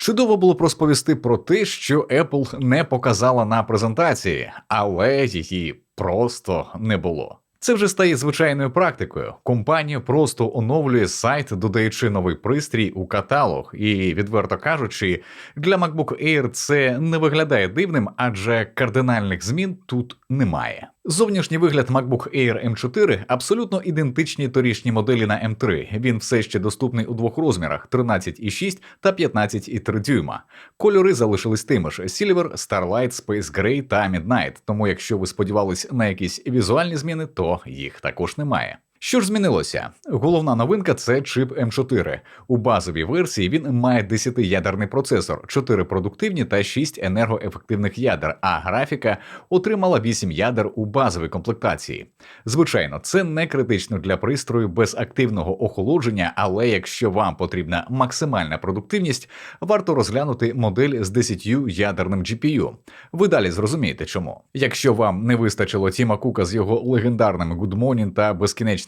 Чудово було б розповісти про те, що Apple не показала на презентації, але її просто не було. Це вже стає звичайною практикою. Компанія просто оновлює сайт, додаючи новий пристрій у каталог. І, відверто кажучи, для MacBook Air це не виглядає дивним, адже кардинальних змін тут немає. Зовнішній вигляд MacBook Air M4 абсолютно ідентичні торішній моделі на M3. Він все ще доступний у двох розмірах: 13,6 та 15,3 дюйма. Кольори залишились тими ж: Silver, Starlight, Space Gray та Midnight. Тому, якщо ви сподівались на якісь візуальні зміни, то їх також немає. Що ж змінилося? Головна новинка це чип М4. У базовій версії він має 10-ядерний процесор, 4 продуктивні та 6 енергоефективних ядер, а графіка отримала 8 ядер у базовій комплектації. Звичайно, це не критично для пристрою без активного охолодження, але якщо вам потрібна максимальна продуктивність, варто розглянути модель з 10 ядерним GPU. Ви далі зрозумієте чому. Якщо вам не вистачило Тіма Кука з його легендарними Good Morning та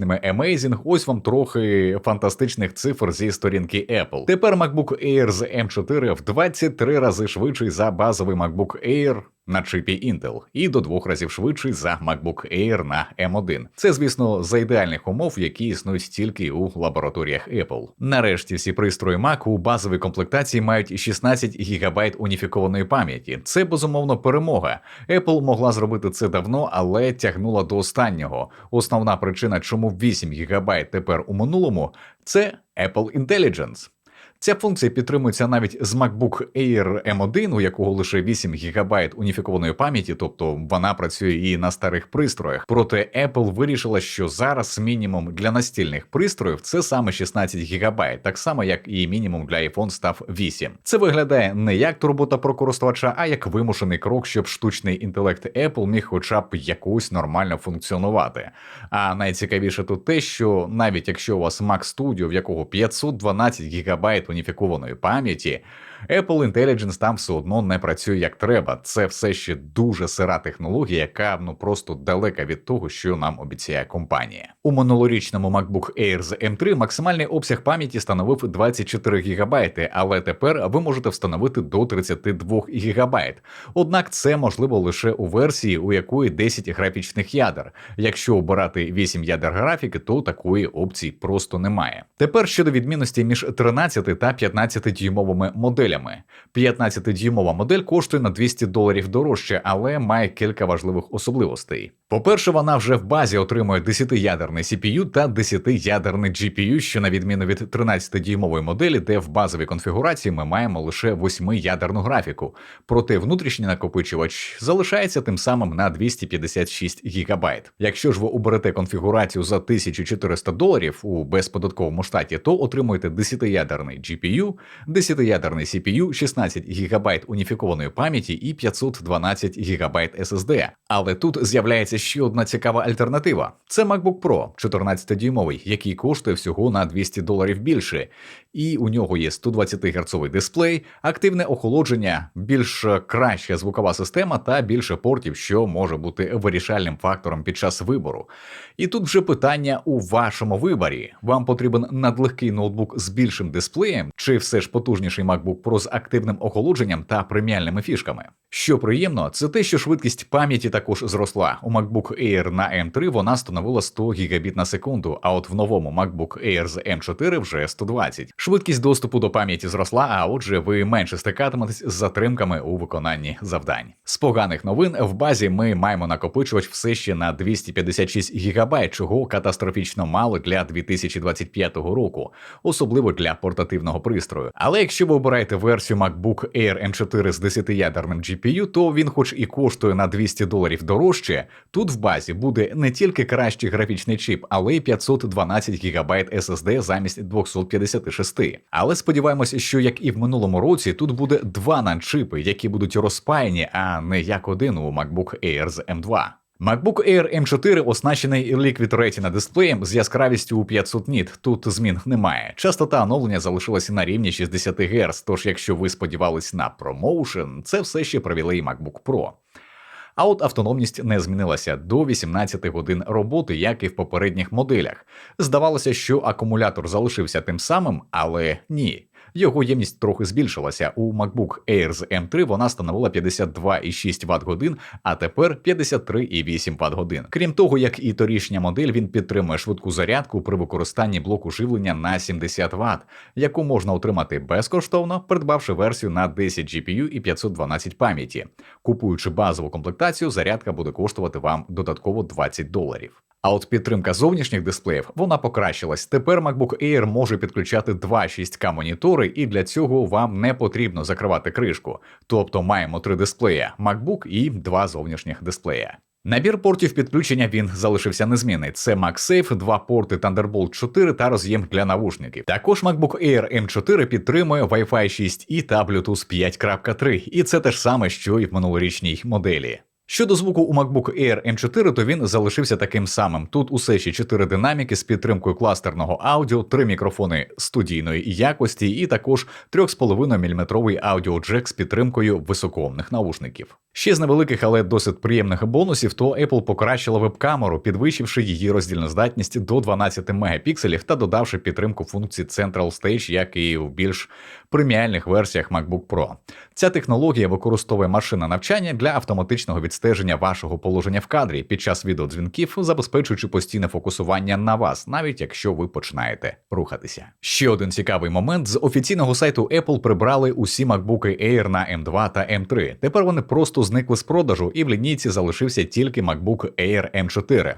безкінечними Amazing, ось вам трохи фантастичних цифр зі сторінки Apple. Тепер MacBook Air з M4 в 23 рази швидший за базовий MacBook Air на чипі Intel і до двох разів швидший за MacBook Air на M1. Це, звісно, за ідеальних умов, які існують тільки у лабораторіях Apple. Нарешті всі пристрої Mac у базовій комплектації мають 16 ГБ уніфікованої пам'яті. Це безумовно перемога. Apple могла зробити це давно, але тягнула до останнього. Основна причина, чому 8 ГБ тепер у минулому, це Apple Intelligence. Ця функція підтримується навіть з MacBook Air M1, у якого лише 8 ГБ уніфікованої пам'яті, тобто вона працює і на старих пристроях. Проте Apple вирішила, що зараз мінімум для настільних пристроїв це саме 16 ГБ, так само як і мінімум для iPhone став 8. Це виглядає не як турбота про користувача, а як вимушений крок, щоб штучний інтелект Apple міг, хоча б якось нормально функціонувати. А найцікавіше тут те, що навіть якщо у вас Mac Studio, в якого 512 ГБ уніфікованої пам'яті, Apple Intelligence там все одно не працює як треба. Це все ще дуже сира технологія, яка ну просто далека від того, що нам обіцяє компанія. У минулорічному MacBook Air з M3 максимальний обсяг пам'яті становив 24 ГБ, але тепер ви можете встановити до 32 ГБ. Однак це можливо лише у версії, у якої 10 графічних ядер. Якщо обирати 8 ядер графіки, то такої опції просто немає. Тепер щодо відмінності між 13 та 15 дюймовими моделями. 15-дюймова модель коштує на 200 доларів дорожче, але має кілька важливих особливостей. По-перше, вона вже в базі отримує 10-ядерний CPU та 10-ядерний GPU, що на відміну від 13-дюймової моделі, де в базовій конфігурації ми маємо лише 8-ядерну графіку. Проте внутрішній накопичувач залишається тим самим на 256 ГБ. Якщо ж ви оберете конфігурацію за 1400 доларів у безподатковому штаті, то отримуєте 10-ядерний GPU, 10-ядерний CPU, 16 ГБ уніфікованої пам'яті і 512 ГБ SSD. Але тут з'являється ще одна цікава альтернатива: це MacBook Pro 14-дюймовий, який коштує всього на 200 доларів більше, і у нього є 120 Гц дисплей, активне охолодження, більш краща звукова система та більше портів, що може бути вирішальним фактором під час вибору. І тут вже питання у вашому виборі: вам потрібен надлегкий ноутбук з більшим дисплеєм, чи все ж потужніший MacBook Pro з активним охолодженням та преміальними фішками. Що приємно, це те, що швидкість пам'яті також зросла. У MacBook Air на M3 вона становила 100 гігабіт на секунду, а от в новому MacBook Air з M4 вже 120. Швидкість доступу до пам'яті зросла, а отже, ви менше стикатиметесь з затримками у виконанні завдань. З поганих новин в базі ми маємо накопичувач все ще на 256 ГБ, чого катастрофічно мало для 2025 року, особливо для портативного пристрою. Але якщо ви обираєте версію MacBook Air M4 з 10-ядерним GPU, то він, хоч і коштує на 200 доларів дорожче, тут в базі буде не тільки кращий графічний чіп, але й 512 ГБ SSD замість 256. Але сподіваємося, що як і в минулому році, тут буде два нанчипи, які будуть розпаяні, а не як один у MacBook Air з M2. MacBook Air M4 оснащений Liquid Retina дисплеєм з яскравістю у 500 ніт. Тут змін немає. Частота оновлення залишилася на рівні 60 Гц, тож якщо ви сподівались на промоушен, це все ще привілей MacBook Pro. А от автономність не змінилася до 18 годин роботи, як і в попередніх моделях. Здавалося, що акумулятор залишився тим самим, але ні. Його ємність трохи збільшилася. У MacBook Air з M3 вона становила 52,6 Вт годин, а тепер 53,8 Вт годин. Крім того, як і торішня модель, він підтримує швидку зарядку при використанні блоку живлення на 70 Вт, яку можна отримати безкоштовно, придбавши версію на 10 GPU і 512 пам'яті. Купуючи базову комплектацію, зарядка буде коштувати вам додатково 20 доларів. А от підтримка зовнішніх дисплеїв вона покращилась. Тепер MacBook Air може підключати два 6К монітори, і для цього вам не потрібно закривати кришку. Тобто маємо три дисплеї MacBook і два зовнішніх дисплея. Набір портів підключення він залишився незмінний. Це MagSafe, два порти Thunderbolt 4 та роз'єм для навушників. Також MacBook Air M4 підтримує Wi-Fi 6E та Bluetooth 5.3, і це те ж саме, що і в минулорічній моделі. Щодо звуку у MacBook Air M4, то він залишився таким самим. Тут усе ще 4 динаміки з підтримкою кластерного аудіо, 3 мікрофони студійної якості, і також 3,5 мм аудіоджек з підтримкою високоомних наушників. Ще з невеликих, але досить приємних бонусів, то Apple покращила веб-камеру, підвищивши її роздільну здатність до 12 мегапікселів та додавши підтримку функції Central Stage, як і в більш преміальних версіях MacBook Pro. Ця технологія використовує машинне навчання для автоматичного відстеження вашого положення в кадрі під час відеодзвінків, забезпечуючи постійне фокусування на вас, навіть якщо ви починаєте рухатися. Ще один цікавий момент: з офіційного сайту Apple прибрали усі MacBook Air на M2 та M3. Тепер вони просто зникли з продажу, і в лінійці залишився тільки MacBook Air M4.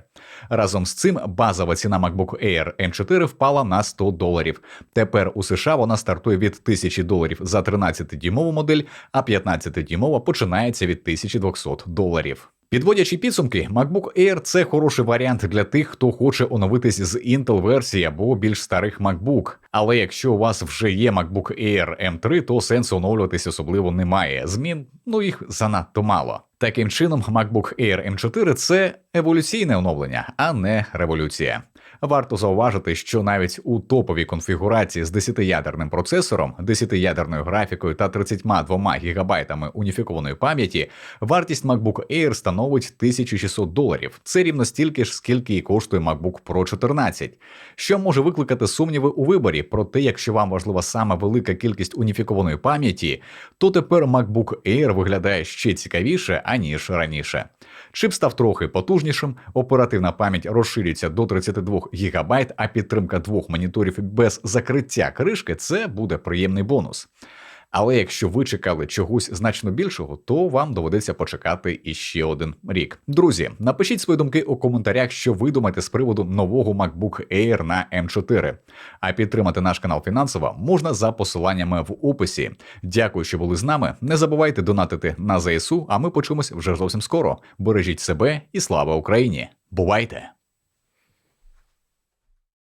Разом з цим базова ціна MacBook Air M4 впала на 100 доларів. Тепер у США вона стартує від 1000 доларів за 13-дюймову модель, а 15-дюймова починається від 1200 доларів. Підводячи підсумки, MacBook Air це хороший варіант для тих, хто хоче оновитись з Intel версії або більш старих MacBook. Але якщо у вас вже є MacBook Air M3, то сенсу оновлюватись особливо немає. Змін ну їх занадто мало. Таким чином, MacBook Air M4 це еволюційне оновлення, а не революція. Варто зауважити, що навіть у топовій конфігурації з 10-ядерним процесором, 10-ядерною графікою та 32 ГБ уніфікованої пам'яті, вартість MacBook Air становить 1600 доларів. Це рівно стільки ж, скільки і коштує MacBook Pro 14, що може викликати сумніви у виборі. Проте, якщо вам важлива саме велика кількість уніфікованої пам'яті, то тепер MacBook Air виглядає ще цікавіше аніж раніше. Чип став трохи потужнішим, оперативна пам'ять розширюється до 32 ГБ, а підтримка двох моніторів без закриття кришки це буде приємний бонус. Але якщо ви чекали чогось значно більшого, то вам доведеться почекати іще один рік. Друзі, напишіть свої думки у коментарях, що ви думаєте з приводу нового MacBook Air на M4. А підтримати наш канал фінансово можна за посиланнями в описі. Дякую, що були з нами. Не забувайте донатити на ЗСУ, а ми почуємось вже зовсім скоро. Бережіть себе і слава Україні! Бувайте!